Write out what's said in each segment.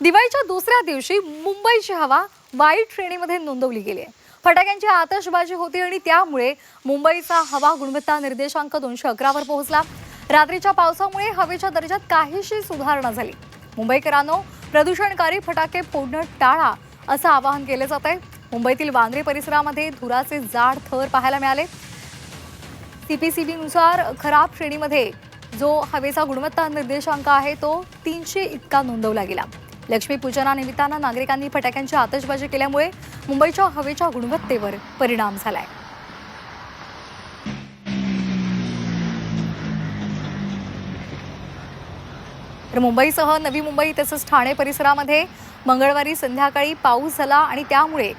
दिवाळीच्या दुसऱ्या दिवशी मुंबईची हवा वाईट श्रेणीमध्ये नोंदवली गेली आहे. फटाक्यांची आतषबाजी होती आणि त्यामुळे मुंबईचा हवा गुणवत्ता निर्देशांक दोनशे अकरावर पोहोचला. रात्रीच्या पावसामुळे हवेच्या दर्जात काहीशी सुधारणा झाली. मुंबईकरांनो प्रदूषणकारी फटाके फोडणं टाळा असं आवाहन केलं जात आहे. मुंबईतील वांद्रे परिसरामध्ये धुराचे जाड थर पाहायला मिळाले. सीपीसीबीनुसार खराब श्रेणीमध्ये जो हवेचा गुणवत्ता निर्देशांक आहे तो तीनशे इतका नोंदवला गेला. लक्ष्मीपूजनानिमित्तानं नागरिकांनी फटाक्यांची आतषबाजी केल्यामुळे मुंबईच्या हवेच्या गुणवत्तेवर परिणाम झालाय. तर मुंबईसह नवी मुंबई तसंच ठाणे परिसरामध्ये मंगळवारी संध्याकाळी पाऊस झाला आणि त्यामुळे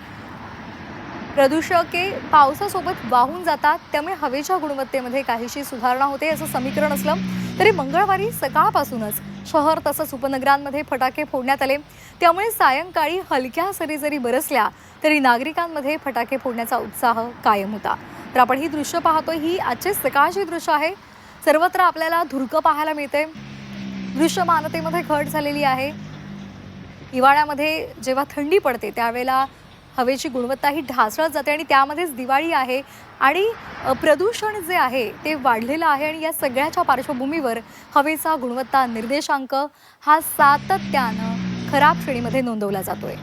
प्रदूषके पावसासोबत वाहून जातात त्यामुळे हवेच्या गुणवत्तेमध्ये काहीशी सुधारणा होते असं समीकरण असलं तरी मंगळवारी सकाळपासूनच शहर तसंच उपनगरांमध्ये फटाके फोडण्यात आले. त्यामुळे सायंकाळी हलक्या सरी जरी बरसल्या तरी नागरिकांमध्ये फटाके फोडण्याचा उत्साह कायम होता. तर आपण ही दृश्य पाहतो ही आजचे सकाळची दृश्य आहे. सर्वत्र आपल्याला धुरकं पाहायला मिळते दृश्यमानतेमध्ये घट झालेली आहे. हिवाळ्यामध्ये जेव्हा थंडी पडते त्यावेळेला हवेची गुणवत्ता ही ढासळत जाते आणि त्यामध्येच दिवाळी आहे आणि प्रदूषण जे आहे ते वाढलेलं आहे आणि या सगळ्याच्या पार्श्वभूमीवर हवेचा गुणवत्ता निर्देशांक हा सातत्यानं खराब श्रेणीमध्ये नोंदवला जातोय.